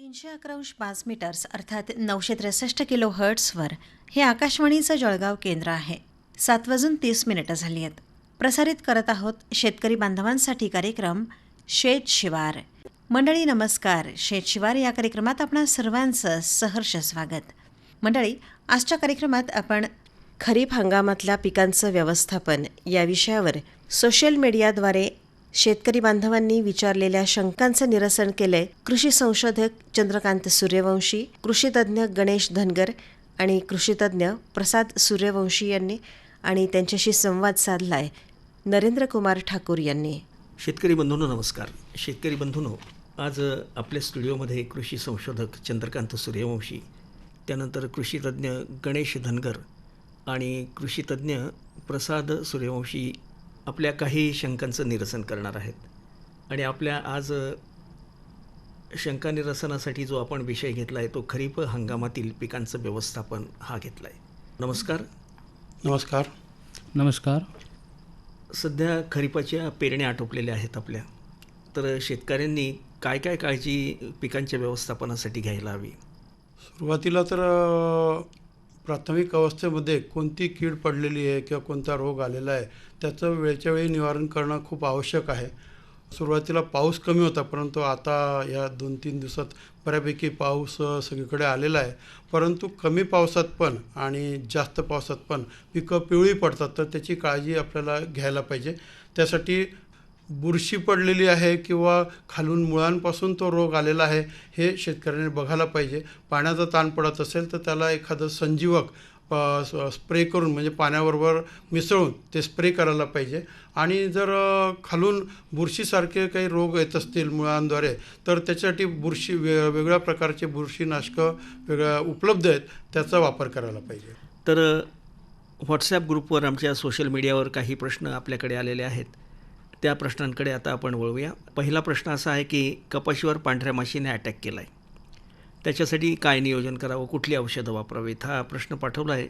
तीनशे अकरा अंश पाच मीटर्स अर्थात नऊशे त्रेसष्ट किलो हर्ट्सवर हे आकाशवाणीचं जळगाव केंद्र आहे. सात वाजून तीस मिनिटं झाली आहेत. प्रसारित करत आहोत शेतकरी बांधवांसाठी कार्यक्रम शेत शिवार. मंडळी नमस्कार. शेत शिवार या कार्यक्रमात आपणा सर्वांचं सहर्ष स्वागत. मंडळी आजच्या कार्यक्रमात आपण खरीप हंगामातल्या पिकांचं व्यवस्थापन या विषयावर सोशल मीडियाद्वारे शेतकरी बांधवांनी विचारलेल्या शंकांचं निरसन केलंय कृषी संशोधक चंद्रकांत सूर्यवंशी कृषीतज्ञ गणेश धनगर आणि कृषीतज्ञ प्रसाद सूर्यवंशी यांनी आणि त्यांच्याशी संवाद साधलाय. नरेंद्र कुमार ठाकूर यांनी. शेतकरी बंधूंनो नमस्कार. शेतकरी बंधूंनो आज आपल्या स्टुडिओमध्ये कृषी संशोधक चंद्रकांत सूर्यवंशी त्यानंतर कृषीतज्ञ गणेश धनगर आणि कृषीतज्ञ प्रसाद सूर्यवंशी आपल्या काही शंकांचं निरसन करणार आहेत. आणि आपल्या आज शंका निरसनासाठी जो आपण विषय घेतला आहे तो खरीप हंगामातील पिकांचं व्यवस्थापन हा घेतला आहे नमस्कार. नमस्कार. नमस्कार. सध्या खरीपाच्या पेरण्या आटोपलेल्या आहेत आपल्या. तर शेतकऱ्यांनी काय काय काळजी पिकांच्या व्यवस्थापनासाठी घ्यायला हवी? सुरुवातीला तर प्राथमिक अवस्थेमध्ये कोणती कीड पडलेली आहे किंवा कोणता रोग आलेला आहे त्याचं वेळच्या वेळी निवारण करणं खूप आवश्यक आहे. सुरुवातीला पाऊस कमी होता परंतु आता या दोन तीन दिवसात बऱ्यापैकी पाऊस सगळीकडे आलेला आहे. परंतु कमी पावसात पण आणि जास्त पावसात पण पिकं पिवळी पडतात तर त्याची काळजी आपल्याला घ्यायला पाहिजे. त्यासाठी बुरशी पडलेली आहे किंवा खालून मुळांपासून तो रोग आलेला आहे हे शेतकऱ्याने बघायला पाहिजे. पाण्याचा ताण पडत असेल तर त्याला एखादं संजीवक प- स्प्रे करून म्हणजे पाण्याबरोबर मिसळून ते स्प्रे करायला पाहिजे. आणि जर खालून बुरशीसारखे काही रोग येत असतील मुळांद्वारे तर त्याच्यासाठी बुरशी वे वेगळ्या प्रकारचे बुरशीनाशकं वेगळ्या उपलब्ध आहेत त्याचा वापर करायला पाहिजे. तर व्हॉट्सॲप ग्रुपवर आमच्या सोशल मीडियावर काही प्रश्न आपल्याकडे आलेले आहेत. त्या प्रश्नांकडे आता आपण वळूया. पहिला प्रश्न असा आहे की कपाशीवर पांढऱ्या माशीने अटॅक केला आहे त्याच्यासाठी काय नियोजन करावं? कुठली औषधं वापरावीत? हा प्रश्न पाठवला आहे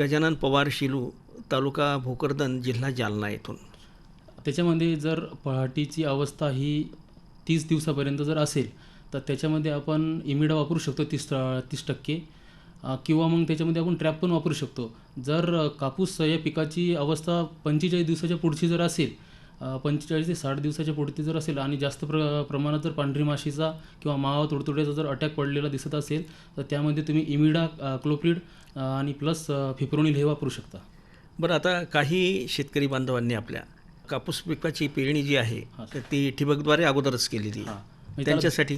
गजानन पवार शिलू तालुका भोकरदन जिल्हा जालना येथून. त्याच्यामध्ये जर पहाटीची अवस्था ही तीस दिवसापर्यंत जर असेल तर त्याच्यामध्ये आपण इमिडा वापरू शकतो तीस तीस टक्के. किंवा मग त्याच्यामध्ये आपण ट्रॅप पण वापरू शकतो. जर कापूस या पिकाची अवस्था पंचेचाळीस दिवसाच्या पुढची जर असेल पंचेचाळीस ते साठ दिवसाच्या पुढची जर असेल आणि जास्त प्र प्रमाणात जर पांढरी माशीचा किंवा मावा तुडतुड्याचा जर अटॅक पडलेला दिसत असेल तर त्यामध्ये तुम्ही इमिडा क्लोप्रिड आणि प्लस फिप्रोनिल हे वापरू शकता. बरं आता काही शेतकरी बांधवांनी आपल्या कापूस पिकाची पेरणी जी आहे. तर ती ठिबकद्वारे अगोदरच केलेली. आहे. म्हणजे त्यांच्यासाठी?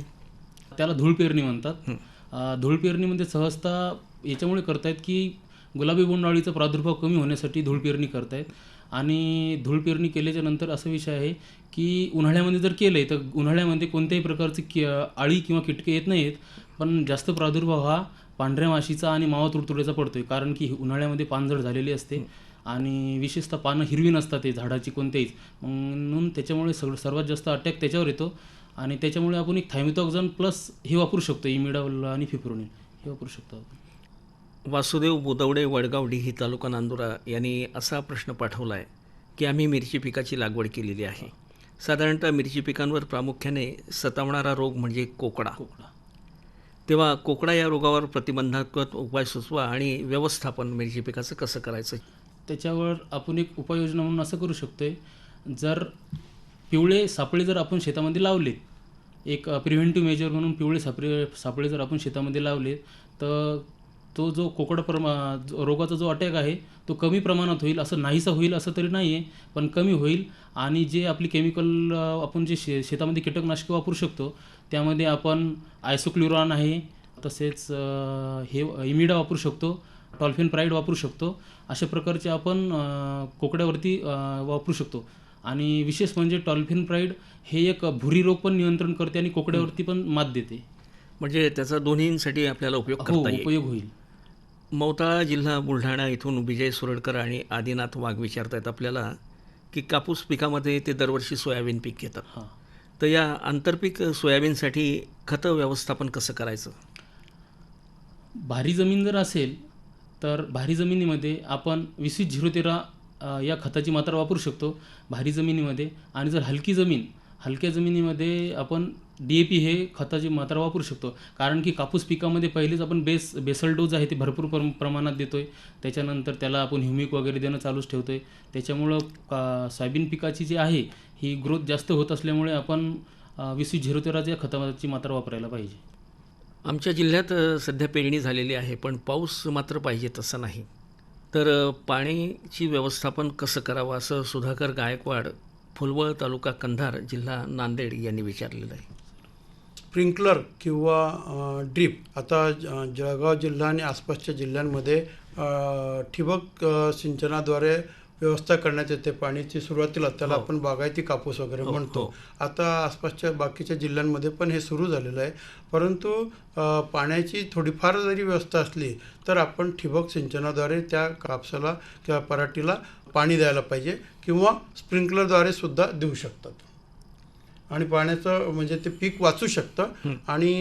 त्याला धूळ पेरणी म्हणतात. धूळ पेरणीमध्ये सहजता याच्यामुळे करतायत की गुलाबी बोंडअळीचा प्रादुर्भाव कमी होण्यासाठी धूळ पेरणी करतायत. आणि धूळ पेरणी केल्याच्यानंतर असा विषय आहे की उन्हाळ्यामध्ये जर केलं आहे तर उन्हाळ्यामध्ये कोणत्याही प्रकारची कि आळी किंवा किटके येत नाहीत पण जास्त प्रादुर्भाव हा पांढऱ्या माशीचा आणि मावा तुडतुड्याचा आहे कारण की उन्हाळ्यामध्ये पानझड झालेली असते आणि विशेषतः पानं हिरवी नसतात ते झाडाची कोणत्याहीच. म्हणून त्याच्यामुळे सग सर्वात जास्त अटॅक त्याच्यावर येतो आणि त्याच्यामुळे आपण एक थायमिथॉक्झन प्लस हे वापरू शकतो इमिडावल आणि फिप्रोनिल हे वापरू शकतो आपण. वासुदेव बुदवडे वडगाव डिही तालुका नांदुरा यांनी असा प्रश्न पाठवला आहे की आम्ही मिरची पिकाची लागवड केलेली आहे. साधारणतः मिरची पिकांवर प्रामुख्याने सतावणारा रोग म्हणजे कोकडा. तेव्हा कोकडा या रोगावर प्रतिबंधात्मक उपाय सुचवा आणि व्यवस्थापन मिरची पिकाचं कसं करायचं? त्याच्यावर आपण एक उपाययोजना म्हणून असं करू शकतोय जर पिवळे सापळे जर आपण शेतामध्ये लावले एक प्रिव्हेंटिव्ह मेजर म्हणून पिवळे सापळे सापळे जर आपण शेतामध्ये लावले तर तो जो कोकड प्रमा रोगाचा जो अटॅक आहे तो कमी प्रमाणात होईल असं नाहीसा होईल असं तरी नाही आहे पण कमी होईल. आणि जे आपली केमिकल आपण जे शे शेतामध्ये कीटकनाशके वापरू शकतो त्यामध्ये आपण आयसोक्ल्युरॉन आहे तसेच हे इमिडा वापरू शकतो टॉल्फिन प्राईड वापरू शकतो अशा प्रकारचे आपण कोकड्यावरती वापरू शकतो. आणि विशेष म्हणजे टॉल्फिन प्राईड हे एक भुरी रोग पण नियंत्रण करते आणि कोकड्यावरती पण मात देते. म्हणजे त्याचा दोन्हींसाठी आपल्याला उपयोग हो उपयोग होईल. मौताळा जिल्हा बुलढाणा इथून विजय सुरडकर आणि आदिनाथ वाघ विचारतायत आपल्याला की कापूस पिकामध्ये ते दरवर्षी सोयाबीन पीक घेतात. हां. तर या आंतरपीक सोयाबीनसाठी खतं व्यवस्थापन कसं करायचं? भारी जमीन जर असेल तर भारी जमिनीमध्ये आपण वीस झिरो तेरा या खताची मात्रा वापरू शकतो. भारी जमिनीमध्ये आणि जर हलकी जमीन हलक्या जमिनीमध्ये आपण डी ए पी हे खताची मात्रा वापरू शकतो. कारण की कापूस पिकामध्ये पहिलेच आपण बेस बेसल डोज आहे ते भरपूर प्र प्रमाणात देतो आहे त्याच्यानंतर त्याला आपण ह्युमिक वगैरे देणं चालूच ठेवतो आहे त्याच्यामुळं का सोयाबीन पिकाची जी आहे ही ग्रोथ जास्त होत असल्यामुळे आपण वीस वीस झिरो तेराच्या खताची मात्रा वापरायला पाहिजे. आमच्या जिल्ह्यात सध्या पेरणी झालेली आहे पण पाऊस मात्र पाहिजे तसं नाही. तर पाण्याची व्यवस्थापन कसं करावं असं सुधाकर गायकवाड फुलवळ तालुका कंधार जिल्हा नांदेड यांनी विचारलेलं आहे. स्प्रिंकलर किंवा ड्रीप. आता ज- जळगाव जिल्हा आणि आसपासच्या जिल्ह्यांमध्ये ठिबक सिंचनाद्वारे व्यवस्था करण्यात येते पाण्याची सुरुवातीला. त्याला आपण बागायती कापूस वगैरे हो, म्हणतो. हो. आता आसपासच्या बाकीच्या जिल्ह्यांमध्ये पण हे सुरू झालेलं आहे. परंतु पाण्याची थोडीफार जरी व्यवस्था असली तर आपण ठिबक सिंचनाद्वारे त्या कापसाला किंवा पराठीला पाणी द्यायला पाहिजे किंवा स्प्रिंकलरद्वारे सुद्धा देऊ शकतात. आणि पाण्याचं म्हणजे ते पीक वाचू शकतं. आणि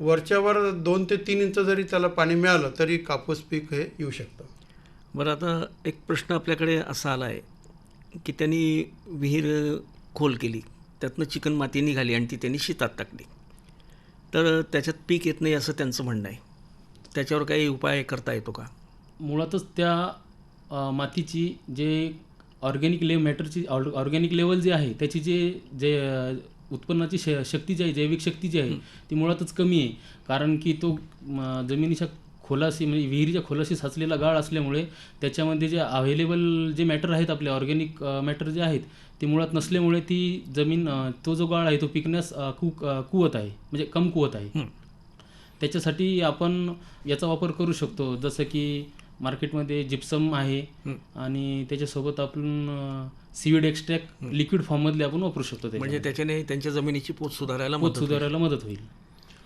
वरच्यावर दोन ते तीन इंच जरी त्याला पाणी मिळालं तरी कापूस पीक हे येऊ शकतं. बरं आता एक प्रश्न आपल्याकडे असा आला आहे की त्यांनी विहीर खोल केली त्यातनं चिकन माती निघाली आणि ती त्यांनी शेतात टाकली. तर त्याच्यात पीक येत नाही असं त्यांचं म्हणणं आहे. त्याच्यावर काही उपाय करता येतो का? मुळातच त्या मातीची जे ऑर्गॅनिक ले मॅटरची ऑर्गॅनिक लेवल जे आहे त्याची जे जे उत्पन्नाची श शक्ती जी आहे जैविक शक्ती जी आहे ती मुळातच कमी आहे. कारण की तो जमिनीच्या खोलाशी म्हणजे विहिरीच्या खोलाशी साचलेला गाळ असल्यामुळे त्याच्यामध्ये जे अवेलेबल जे मॅटर आहेत आपले ऑर्गॅनिक मॅटर जे आहेत ते मुळात नसल्यामुळे ती जमीन तो जो गाळ आहे तो पिकण्यास कु कुवत आहे. म्हणजे कमकुवत आहे. त्याच्यासाठी आपण याचा वापर करू शकतो. जसं की मार्केटमध्ये जिप्सम आहे हं. आणि त्याच्यासोबत आपण सीविड एक्स्ट्रॅक्ट लिक्विड फॉर्ममधले आपण वापरू शकतो म्हणजे. त्याच्याने त्यांच्या जमिनीची पोत सुधारायला पोत मदत होईल. सुधारायला मदत होईल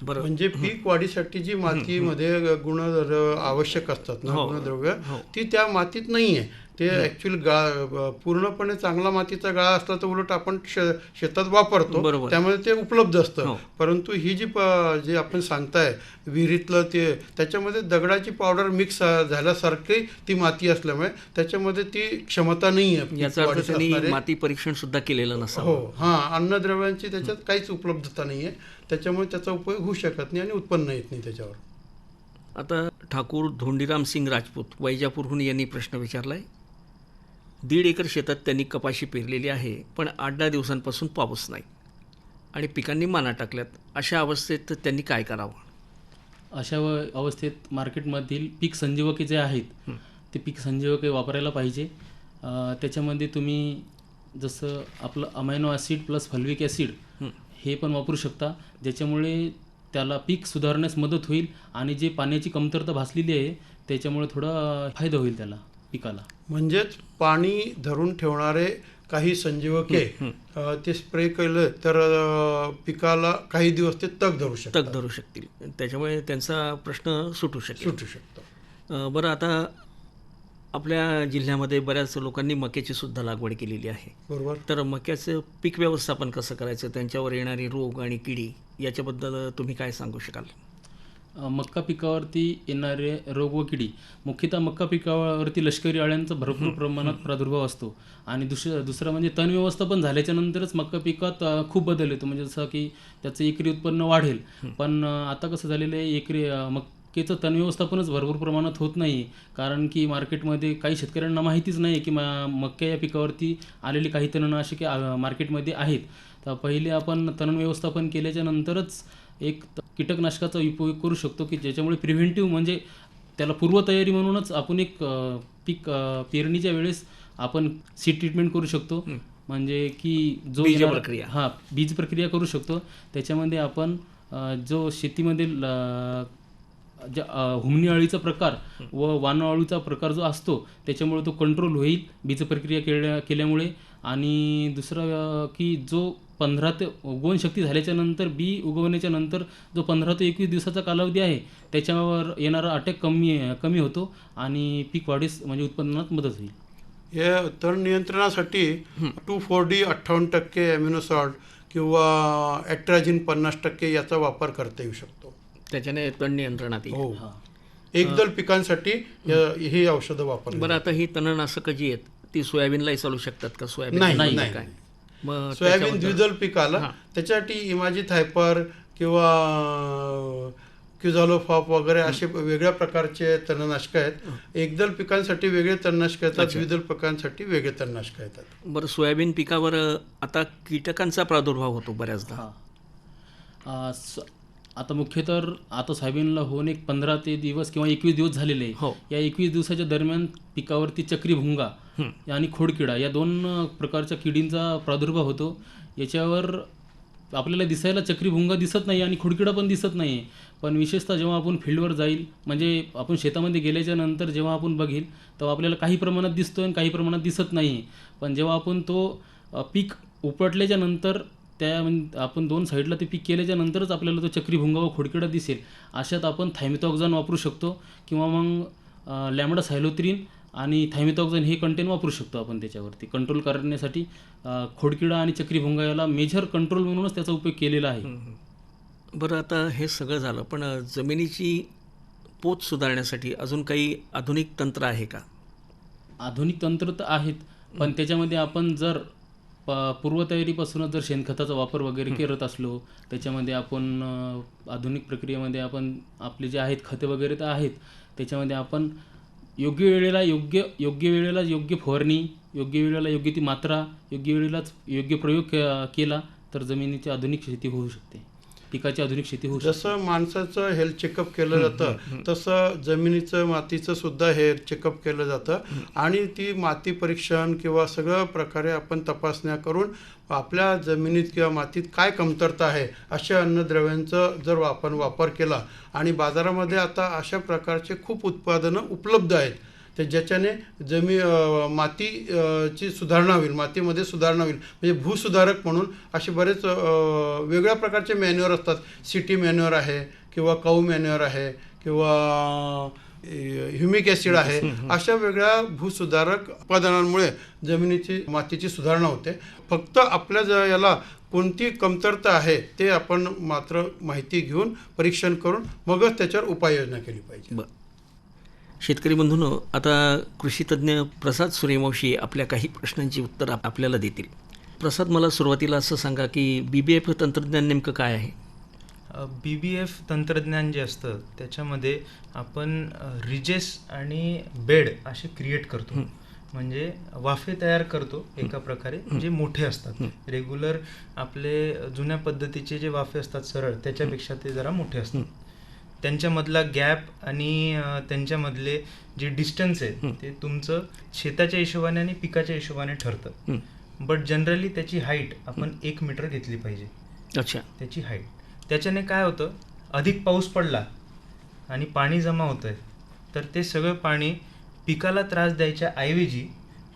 बरं म्हणजे पीक वाढीसाठी जी मातीमध्ये गुणद्रव्य आवश्यक असतात ना हो. गुणद्रव्य हो. ती त्या मातीत नाही आहे ते ॲक्च्युअली गा पूर्णपणे चांगला मातीचा गाळा असला तर उलट आपण शे- शेतात वापरतो. त्यामुळे ते उपलब्ध असतं. हो. परंतु ही जी जे आपण सांगताय विहिरीतलं ते त्याच्यामध्ये दगडाची पावडर मिक्स झाल्यासारखी ती माती असल्यामुळे त्याच्यामध्ये ती क्षमता नाही आहे. माती परीक्षण सुद्धा केलेलं हो नसावं. हां. अन्नद्रव्यांची त्याच्यात काहीच उपलब्धता नाही आहे त्याच्यामुळे त्याचा उपयोग होऊ शकत नाही आणि उत्पन्न येत नाही त्याच्यावर. आता ठाकूर धोंडीराम सिंग राजपूत वैजापूरहून यांनी प्रश्न विचारला आहे दीड एकर शेतात त्यांनी कपाशी पेरलेली आहे पण आठ दहा दिवसांपासून पाऊस नाही. आणि पिकांनी माना टाकल्यात. अशा अवस्थेत त्यांनी काय करावं? अशा व- अवस्थेत मार्केटमधील पीक संजीवके जे आहेत ते पीक संजीवके वापरायला पाहिजे. त्याच्यामध्ये तुम्ही जसं आपलं amino acid plus fulvic acid. हे पण वापरू शकता. ज्याच्यामुळे त्याला पीक सुधारण्यास मदत होईल आणि जे पाण्याची कमतरता भासलेली आहे त्याच्यामुळे थोडा फायदा होईल त्याला पिकाला. म्हणजेच पाणी धरून ठेवणारे काही संजीवके ते स्प्रे केलं तर पिकाला काही दिवस ते तग धरू तग शकतात धरू शकतील. त्याच्यामुळे त्यांचा प्रश्न सुटू शकेल. सुटू शकतं. बरं आता आपल्या जिल्ह्यामध्ये बऱ्याच लोकांनी मक्याची सुद्धा लागवड केलेली आहे. बरोबर. तर मक्याचं पीक व्यवस्थापन कसं करायचं? त्यांच्यावर येणारी रोग आणि किडी याच्याबद्दल तुम्ही काय सांगू शकाल? मक्का पिकावरती येणारे रोग व किडी मुख्यतः मक्का पिकावरती लष्करी अळ्यांचा भरपूर प्रमाणात प्रादुर्भाव असतो. आणि दुसरं दुसरं म्हणजे तण व्यवस्थापन झाल्याच्या नंतरच मक्का पिकात खूप बदल येतो. म्हणजे जसं की त्याचं एकरी उत्पन्न वाढेल. पण आता कसं झालेलं आहे एकरी अ, मक्केचं तण व्यवस्थापनच भरपूर प्रमाणात होत नाही. कारण की मार्केटमध्ये काही शेतकऱ्यांना माहितीच नाही की मा मक्का या पिकावरती आलेली काही तणनाशके मार्केटमध्ये आहेत. तर पहिले आपण तण व्यवस्थापन केल्याच्या नंतरच एक कीटकनाशकाचा उपयोग करू शकतो की ज्याच्यामुळे प्रिव्हेंटिव्ह म्हणजे त्याला पूर्वतयारी म्हणूनच आपण एक पीक पेरणीच्या वेळेस आपण सीड ट्रीटमेंट करू शकतो. म्हणजे की जो बीज प्रक्रिया. हां बीज प्रक्रिया करू शकतो. त्याच्यामध्ये आपण जो अ, हुमणी अळीचा प्रकार व वान अळीचा प्रकार जो असतो त्याच्यामुळे तो कंट्रोल होईल बीज प्रक्रिया केल्या केल्यामुळे. आणि दुसरं की जो पंधरा ते उगवण शक्ती झाल्याच्यानंतर बी उगवण्याच्या नंतर जो पंधरा ते एकवीस दिवसाचा कालावधी आहे त्याच्यावर येणारा अटॅक कमी कमी होतो आणि पीक वाढीस म्हणजे उत्पन्नात मदत होईल. या तण नियंत्रणासाठी टू फोर डी अठ्ठावन्न टक्के ॲम्युनोसॉल्ट किंवा ॲट्राजिन पन्नास टक्के याचा वापर करता येऊ शकतो. त्याच्याने तण नियंत्रणात येईल. हो. एकदल पिकांसाठी या- ही औषधं वापरली बरं आता ही तणनाशकं जी आहेत ती सोयाबीनलाही चालू शकतात का? सोयाबीन नाही नाही. काय? सोयाबीन द्विदल पीक आलं. हां. त्याच्यासाठी इमाजित हायपर किंवा क्युझॉलोफॉप वगैरे असे वेगळ्या प्रकारचे तणनाशकं आहेत. एकदल पिकांसाठी वेगळे तणनाशकं येतात. द्विदल पिकांसाठी वेगळे तणनाशकं येतात. बरं सोयाबीन पिकावर आता कीटकांचा प्रादुर्भाव होतो बऱ्याचदा. आता मुख्य तर आता सोयाबीनला होऊन एक पंधरा ते दिवस किंवा एकवीस दिवस झालेले. आहे हो. या एकवीस दिवसाच्या दरम्यान पिकावरती चक्री भुंगा हं. आणि खोडकिडा या दोन प्रकारच्या किडींचा प्रादुर्भाव होतो. याच्यावर आपल्याला दिसायला चक्रीभुंगा दिसत नाही आणि खोडकिडा पण दिसत नाही पण विशेषतः जेव्हा आपण फील्डवर जाईल म्हणजे आपण शेतामध्ये गेल्याच्यानंतर जेव्हा आपण बघील तेव्हा आपल्याला काही प्रमाणात दिसतो आणि काही प्रमाणात दिसत नाही पण जेव्हा आपण तो पीक उपटल्याच्या नंतर त्या म्हणजे आपण दोन साईडला ते पीक केल्याच्या नंतरच आपल्याला तो चक्रीभुंगा व खोडकिडा दिसेल. अशात आपण थायमिथॉक्झान वापरू शकतो किंवा मग लॅमडा सायलोत्रीन आणि थायमिथॉक्झान हे कंटेन वापरू शकतो आपण त्याच्यावरती. कंट्रोल करण्यासाठी खोडकिडा आणि चक्री भुंगा याला मेजर कंट्रोल म्हणूनच त्याचा उपयोग केलेला आहे. बरं आता हे सगळं झालं पण जमिनीची पोत सुधारण्यासाठी अजून काही आधुनिक तंत्र आहे का? आधुनिक तंत्र तर आहेत पण त्याच्यामध्ये आपण जर प पूर्वतयारीपासूनच जर शेणखताचा वापर वगैरे करत असलो त्याच्यामध्ये आपण आधुनिक प्रक्रियेमध्ये आपण आपले जे आहेत खते वगैरे तर आहेत त्याच्यामध्ये आपण योग्य वेळेला योग्य योग्य वेळेला योग्य फवारणी योग्य वेळेला योग्य ती मात्रा योग्य वेळेलाच योग्य प्रयोग केला तर जमिनीची आधुनिक शेती होऊ शकते. पिकाची आधुनिक शेती होऊ जसं माणसाचं हेल्थ चेकअप केलं जातं तसं जमिनीचं मातीचं सुद्धा हे चेकअप केलं जातं. आणि ती माती परीक्षण किंवा सगळं प्रकारे आपण तपासण्या करून आपल्या जमिनीत किंवा मातीत काय कमतरता आहे अशा अन्नद्रव्यांचं जर आपण वापर केला आणि बाजारामध्ये आता अशा प्रकारचे खूप उत्पादनं उपलब्ध आहेत ते ज्याच्याने जमी अ, माती अ, ची सुधारणा होईल मातीमध्ये सुधारणा होईल. म्हणजे भूसुधारक म्हणून असे बरेच वेगळ्या प्रकारचे मॅन्युअर असतात. सिटी मॅन्युअर आहे किंवा काऊ मॅन्युअर आहे किंवा ह्युमिक ॲसिड आहे. अशा वेगळ्या भूसुधारक उत्पादनांमुळे जमिनीची मातीची सुधारणा होते. फक्त आपल्या ज याला कोणती कमतरता आहे ते आपण मात्र माहिती घेऊन परीक्षण करून मगच त्याच्यावर उपाययोजना केली पाहिजे. बर. शेतकरी बंधूंनो आता कृषीतज्ञ प्रसाद सूर्यवंशी आपल्या काही प्रश्नांची उत्तरं आप- आपल्याला देतील. प्रसाद मला सुरुवातीला असं सांगा की बी बी एफ तंत्रज्ञान नेमकं काय आहे? बी बी एफ तंत्रज्ञान जे असतं त्याच्यामध्ये आपण रिजेस आणि बेड असे क्रिएट करतो. म्हणजे वाफे तयार करतो एका प्रकारे जे मोठे असतात. रेग्युलर आपले जुन्या पद्धतीचे जे वाफे असतात सरळ त्याच्यापेक्षा ते जरा मोठे असतात. त्यांच्यामधला गॅप आणि त्यांच्यामधले जे डिस्टन्स आहे ते तुमचं शेताच्या हिशोबाने आणि पिकाच्या हिशोबाने ठरतं. बट जनरली त्याची हाईट आपण एक मीटर घेतली पाहिजे. अच्छा. त्याची हाईट. त्याच्याने काय होतं अधिक पाऊस पडला आणि पाणी जमा होतं आहे तर ते सगळं पाणी पिकाला त्रास द्यायच्या ऐवजी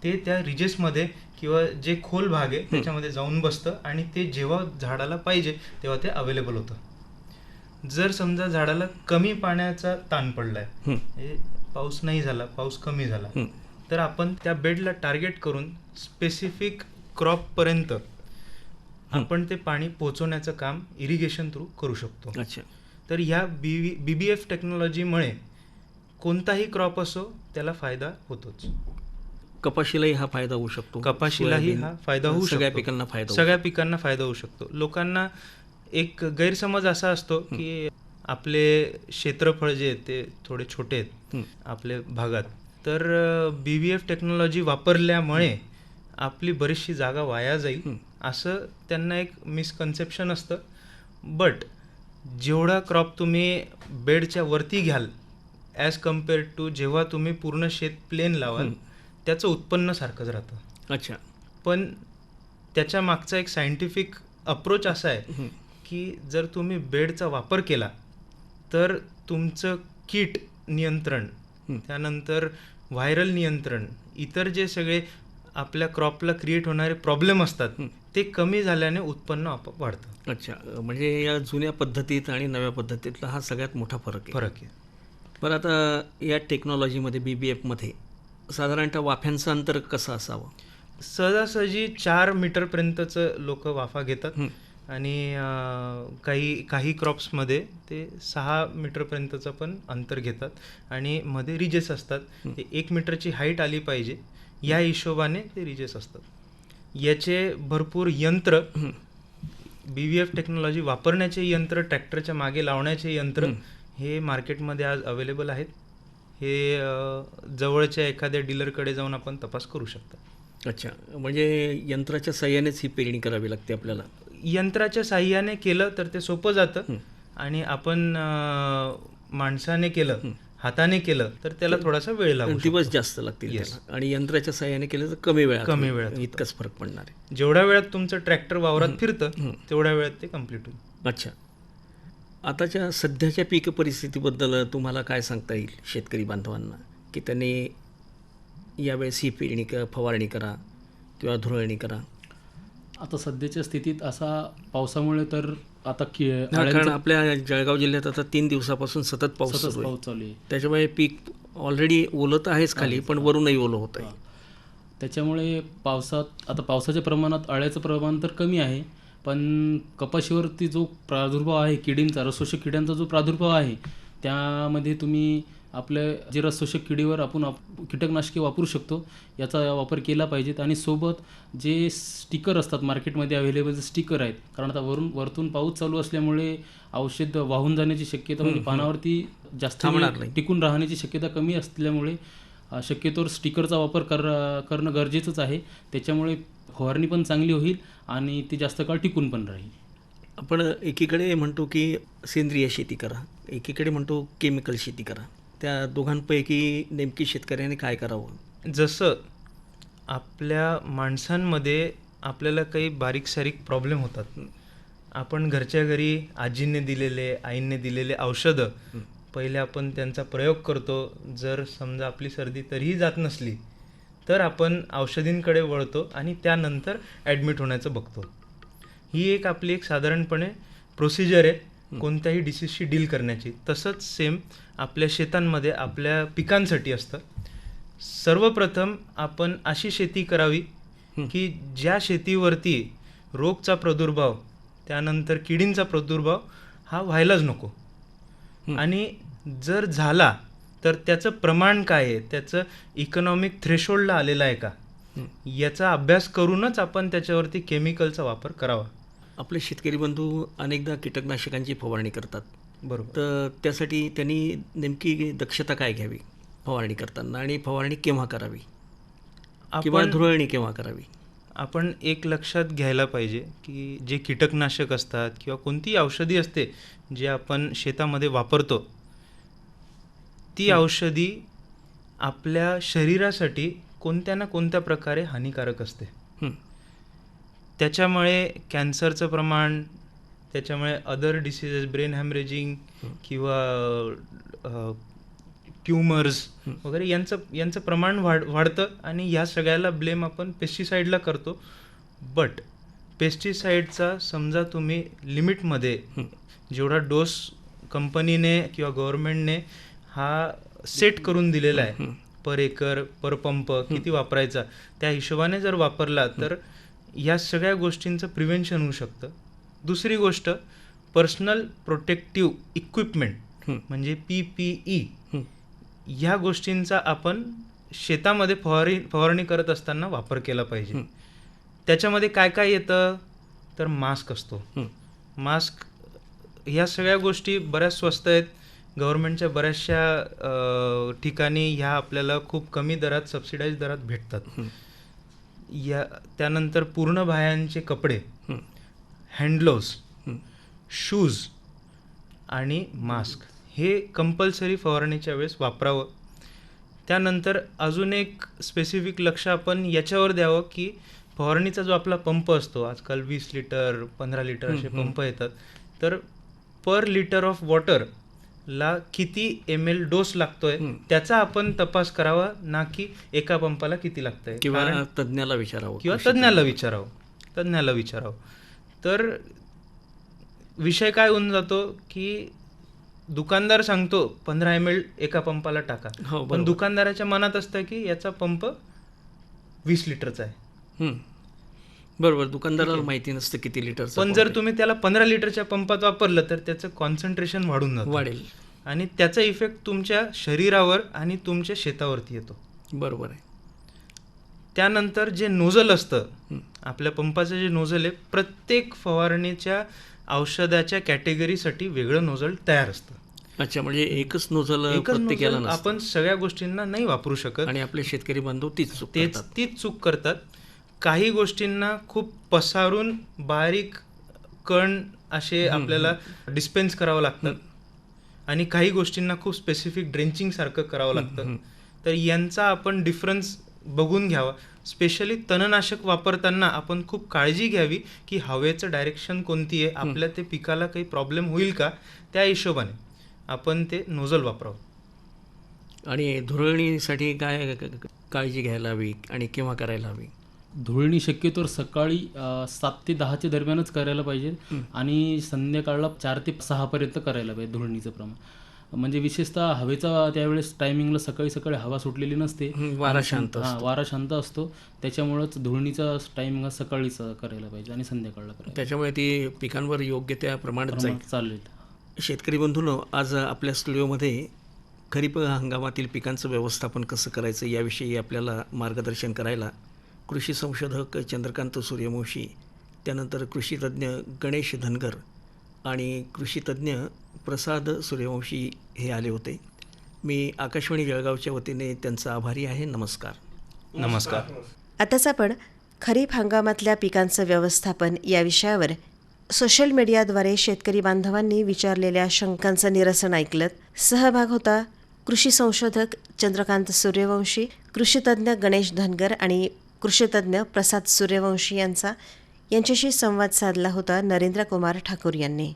ते त्या रिजेसमध्ये किंवा जे खोल भाग आहे त्याच्यामध्ये जाऊन बसतं आणि ते जेव्हा झाडाला पाहिजे तेव्हा ते अवेलेबल होतं. जर समजा झाडाला कमी पाण्याचा ताण पडलाय पाऊस नाही झाला पाऊस कमी झाला. तर आपण त्या बेडला टार्गेट करून स्पेसिफिक क्रॉपपर्यंत आपण ते पाणी पोहोचवण्याचं काम इरिगेशन थ्रू करू शकतो. अच्छा. तर ह्या बी बी बी एफ टेक्नॉलॉजीमुळे कोणताही क्रॉप असो त्याला फायदा होतोच. कपाशीलाही हा फायदा होऊ शकतो. कपाशीलाही हा फायदा होऊ सगळ्या पिकांना फायदा सगळ्या पिकांना फायदा होऊ शकतो. लोकांना एक गैरसमज असा असतो की आपले क्षेत्रफळ जे ते थोडे छोटे आहेत. आपल्या भागात तर बी बी एफ टेक्नॉलॉजी वापरल्यामुळे आपली बरीचशी जागा वाया जाईल. असं त्यांना एक मिसकन्सेप्शन असतं बट जेवढा क्रॉप तुम्ही बेडच्या वरती घ्याल ॲज कंपेअर टू जेव्हा तुम्ही पूर्ण शेत प्लेन लावाल. त्याचं उत्पन्न सारखंच राहतं अच्छा पण त्याच्या मागचा एक सायंटिफिक अप्रोच असा आहे. की जर तुम्ही बेडचा वापर केला तर तुमचं कीट नियंत्रण. त्यानंतर व्हायरल नियंत्रण इतर जे सगळे आपल्या क्रॉपला क्रिएट होणारे प्रॉब्लेम असतात. ते कमी झाल्याने उत्पन्न आपोआप वाढतं अच्छा म्हणजे या जुन्या पद्धतीत आणि नव्या पद्धतीतला हा सगळ्यात मोठा फरक आहे फरक आहे बरं आता या टेक्नॉलॉजीमध्ये बी बी एफमध्ये साधारणतः वाफ्यांचं अंतर कसं असावं सहजासहजी चार मीटरपर्यंतचं लोक वाफा घेतात. आणि काही काही क्रॉप्समध्ये ते सहा मीटरपर्यंतचं पण अंतर घेतात. आणि मध्ये रिजेस असतात. ते एक मीटरची हाईट आली पाहिजे. या हिशोबाने ते रिजेस असतात. याचे भरपूर यंत्र बी व्ही एफ टेक्नॉलॉजी वापरण्याचे यंत्र ट्रॅक्टरच्या मागे लावण्याचे यंत्र हे. मार्केटमध्ये आज अवेलेबल आहेत. हे जवळच्या एखाद्या डीलरकडे जाऊन आपण तपास करू शकता. अच्छा. म्हणजे यंत्राच्या साह्यानेच ही पेरणी करावी लागते आपल्याला? यंत्राच्या साह्याने केलं तर ते सोपं जातं. आणि आपण माणसाने केलं हाताने केलं तर त्याला थोडासा वेळ लागू शकतो. दिवस जास्त लागतील आणि यंत्राच्या साह्याने केलं तर कमी वेळात कमी. वेळात. इतकाच फरक पडणार आहे. जेवढ्या वेळात तुमचं ट्रॅक्टर वावरात फिरतं तेवढ्या वेळात ते कंप्लीट होईल. अच्छा. आताच्या सध्याच्या पीक परिस्थितीबद्दल तुम्हाला काय सांगता येईल शेतकरी बांधवांना? की त्यांनी यावेळेस ही पेरणी फवारणी करा किंवा धुरळणी करा. आता सध्याच्या स्थितीत असा पावसामुळे तर आता की कारण आपल्या जळगाव जिल्ह्यात आता तीन दिवसापासून सतत पाऊस चालू आहे. त्याच्यामुळे पीक ऑलरेडी ओलं तर आहेच खाली पण वरूनही ओलं होत आहे. त्याच्यामुळे पावसात आता पावसाच्या प्रमाणात अळ्याचं प्रमाण तर कमी आहे पण कपाशीवरती जो प्रादुर्भाव आहे किडींचा रसोषक किड्यांचा जो प्रादुर्भाव आहे त्यामध्ये तुम्ही आपल्या जे रसोषक किडीवर आपण आप- कीटकनाशके वापरू शकतो याचा वापर केला पाहिजेत आणि सोबत जे स्टिकर असतात मार्केटमध्ये अवेलेबल जे स्टिकर आहेत कारण आता वरून वरतून पाऊस चालू असल्यामुळे औषध वाहून जाण्याची शक्यता म्हणजे पानावरती जास्त. टिकून राहण्याची शक्यता कमी असल्यामुळे शक्यतोवर स्टिकरचा वापर कर करणं गरजेचंच आहे. त्याच्यामुळे फवारणी पण चांगली होईल आणि ती जास्त काळ टिकून पण राहील. आपण एकीकडे म्हणतो की सेंद्रिय शेती करा एकीकडे म्हणतो केमिकल शेती करा. त्या दोघांपैकी नेमकी शेतकऱ्याने काय करावं? जसं आपल्या माणसांमध्ये आपल्याला काही बारीक सारीक प्रॉब्लेम होतात. आपण घरच्या घरी आजीने दिलेले आईने दिलेले औषधं पहिले आपण त्यांचा प्रयोग करतो. जर समजा आपली सर्दी तरीही जात नसली तर आपण औषधींकडे वळतो आणि त्यानंतर ॲडमिट होण्याचं बघतो. ही एक आपली एक साधारणपणे प्रोसिजर आहे. कोणत्याही डिसीजशी डील करण्याची. तसंच सेम आपल्या शेतांमध्ये आपल्या पिकांसाठी असतं. सर्वप्रथम आपण अशी शेती करावी की ज्या शेतीवरती रोगचा प्रादुर्भाव त्यानंतर किडींचा प्रादुर्भाव हा व्हायलाच नको. आणि जर झाला तर त्याचं प्रमाण काय आहे? त्याचं इकॉनॉमिक थ्रेशोल्डला आलेलं आहे का? याचा अभ्यास करूनच आपण त्याच्यावरती केमिकलचा वापर करावा. आपले शेतकरी बंधू अनेकदा कीटकनाशकांची फवारणी करतात. बरोबर. तर त्यासाठी त्यांनी नेमकी दक्षता काय घ्यावी फवारणी करताना आणि फवारणी केव्हा करावी? किंवा धुरळणी केव्हा करावी? आपण एक लक्षात घ्यायला पाहिजे की जे कीटकनाशक असतात किंवा कोणतीही औषधी असते जे आपण शेतामध्ये वापरतो ती औषधी आपल्या शरीरासाठी कोणत्या ना कोणत्या प्रकारे हानिकारक असते. त्याच्यामुळे कॅन्सरचं प्रमाण त्याच्यामुळे अदर डिसीजेस ब्रेन हॅमरेजिंग किंवा ट्युमर्स वगैरे यांचं यांचं प्रमाण वाढ वाढतं आणि या सगळ्याला ब्लेम आपण पेस्टिसाईडला करतो. बट पेस्टिसाईडचा समजा तुम्ही लिमिटमध्ये जेवढा डोस कंपनीने किंवा गव्हर्नमेंटने हा सेट करून दिलेला आहे. पर एकर पर पंप किती वापरायचा त्या हिशोबाने जर वापरला तर या सगळ्या गोष्टींचं प्रिव्हेन्शन होऊ शकतं. दुसरी गोष्ट पर्सनल प्रोटेक्टिव्ह इक्विपमेंट. म्हणजे पी पी ई. ह्या गोष्टींचा आपण शेतामध्ये फवारणी फवारणी करत असताना वापर केला पाहिजे त्याच्यामध्ये काय काय येतं तर मास्क असतो. मास्क ह्या सगळ्या गोष्टी बऱ्याच स्वस्त आहेत गव्हर्नमेंटच्या बऱ्याचशा ठिकाणी ह्या आपल्याला खूप कमी दरात सबसिडाईज दरात भेटतात या त्यानंतर पूर्ण बाह्यांचे कपडे. Hand gloves. शूज आणि मास्क हे कंपल्सरी फवारणीच्या वेळेस वापरावं. त्यानंतर अजून एक स्पेसिफिक लक्ष आपण याच्यावर द्यावं की फवारणीचा जो आपला पंप असतो आजकाल वीस लिटर पंधरा लिटर असे पंप येतात. तर पर लिटर ऑफ वॉटर ला किती एम एल डोस लागतोय त्याचा आपण तपास करावा ना की एका पंपाला किती लागतंय. किंवा तज्ज्ञाला विचारावं किंवा तज्ज्ञाला विचारावं. तज्ज्ञाला विचारावं. तर विषय काय होऊन जातो की दुकानदार सांगतो पंधरा एम एल एका पंपाला टाका. हो, पण. दुकानदाराच्या मनात असतं की याचा पंप वीस लिटरचा आहे. बरोबर दुकानदाराला माहिती नसतं किती लिटर पण जर तुम्ही त्याला पंधरा लिटरच्या पंपात वापरलं तर त्याचं कॉन्सन्ट्रेशन वाढून वाढेल. आणि त्याचा इफेक्ट तुमच्या शरीरावर आणि तुमच्या शेतावरती येतो. बरोबर आहे. त्यानंतर जे नोझल असतं आपल्या पंपाचं जे नोझल आहे प्रत्येक फवारणीच्या औषधाच्या कॅटेगरीसाठी वेगळं नोझल तयार असतं. अच्छा म्हणजे एकच नोझल एकच आपण सगळ्या गोष्टींना नाही वापरू शकत. आणि आपले शेतकरी बांधव तीच चूक तेच. तीच चूक करतात. काही गोष्टींना खूप पसारून बारीक कण असे आपल्याला डिस्पेन्स करावं लागतं. आणि काही गोष्टींना खूप स्पेसिफिक ड्रेंचिंग सारखं करावं लागतं. तर यांचा आपण डिफरन्स बघून घ्यावा. स्पेशली तणनाशक वापरताना आपण खूप काळजी घ्यावी की हवेचं डायरेक्शन कोणती आहे आपल्या ते पिकाला काही प्रॉब्लेम होईल का त्या हिशोबाने आपण ते नोझल वापरावं. आणि धुरळणीसाठी काय काळजी घ्यायला हवी आणि केव्हा करायला हवी? धुळणी शक्यतोवर सकाळी सात ते दहाच्या दरम्यानच करायला पाहिजे आणि संध्याकाळला चार ते सहापर्यंत करायला पाहिजे धुळणीचं प्रमाण. म्हणजे विशेषतः हवेचा त्यावेळेस टायमिंगला सकाळी सकाळी हवा सुटलेली नसते. वारा शांत हां वारा शांत असतो. त्याच्यामुळंच धुळणीचा टायमिंग हा सकाळीच करायला पाहिजे आणि संध्याकाळला करायला त्याच्यामुळे ती पिकांवर योग्य त्या प्रमाणात चालेल. शेतकरी बंधूंनो आज आपल्या स्टुडिओमध्ये खरीप हंगामातील पिकांचं व्यवस्थापन कसं करायचं याविषयी आपल्याला मार्गदर्शन करायला कृषी संशोधक चंद्रकांत सूर्यवंशी त्यानंतर कृषीतज्ञ गणेश धनगर आणि कृषीतज्ञ प्रसाद सूर्यवंशी हे आले होते. मी आकाशवाणी जळगावच्या वतीने त्यांचा आभारी आहे. नमस्कार. नमस्कार. आताच आपण खरीप हंगामातल्या पिकांचं व्यवस्थापन या विषयावर सोशल मीडियाद्वारे शेतकरी बांधवांनी विचारलेल्या शंकांचं निरसन ऐकलं सहभाग होता कृषी संशोधक चंद्रकांत सूर्यवंशी कृषीतज्ञ गणेश धनगर आणि कृषीतज्ञ प्रसाद सूर्यवंशी यांचा. यांच्याशी संवाद साधला होता नरेंद्र कुमार ठाकूर यांनी.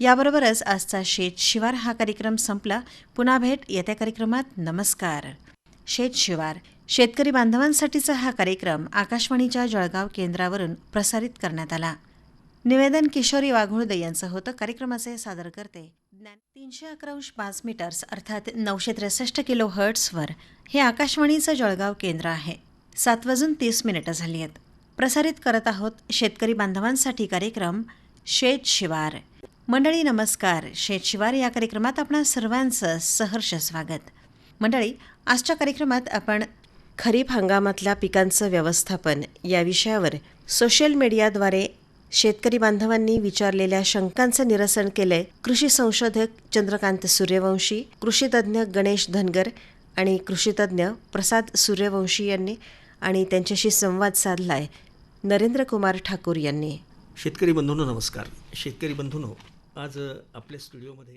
याबरोबरच आजचा शेत शिवार हा कार्यक्रम संपला. पुन्हा भेट. येत्या कार्यक्रमात नमस्कार. शेत शिवार. शेतकरी बांधवांसाठीचा हा कार्यक्रम आकाशवाणीच्या जळगाव केंद्रावरून प्रसारित करण्यात आला. निवेदन किशोरी वाघोळदे यांचं होतं. कार्यक्रमाचे सादर करते. ज्ञान तीनशे अकरा अंश पाच मीटर्स अर्थात नऊशे त्रेसष्ट किलो हर्ट्सवर हे आकाशवाणीचं जळगाव केंद्र आहे. सात वाजून तीस मिनिटं झाली आहेत. प्रसारित करत आहोत शेतकरी बांधवांसाठी कार्यक्रम शेत शिवार. मंडळी नमस्कार. शेत शिवार या कार्यक्रमात आपणा सर्वांचं सहर्ष स्वागत. मंडळी आजच्या कार्यक्रमात आपण खरीप हंगामातल्या पिकांचं व्यवस्थापन या विषयावर सोशल मीडियाद्वारे शेतकरी बांधवांनी विचारलेल्या शंकांचं निरसन केलंय कृषी संशोधक चंद्रकांत सूर्यवंशी कृषीतज्ञ गणेश धनगर आणि कृषीतज्ञ प्रसाद सूर्यवंशी यांनी आणि त्यांच्याशी संवाद साधलाय. नरेंद्र कुमार ठाकूर यांनी. शेतकरी बंधूंनो नमस्कार. शेतकरी बंधूंनो आज आपल्या स्टुडिओमध्ये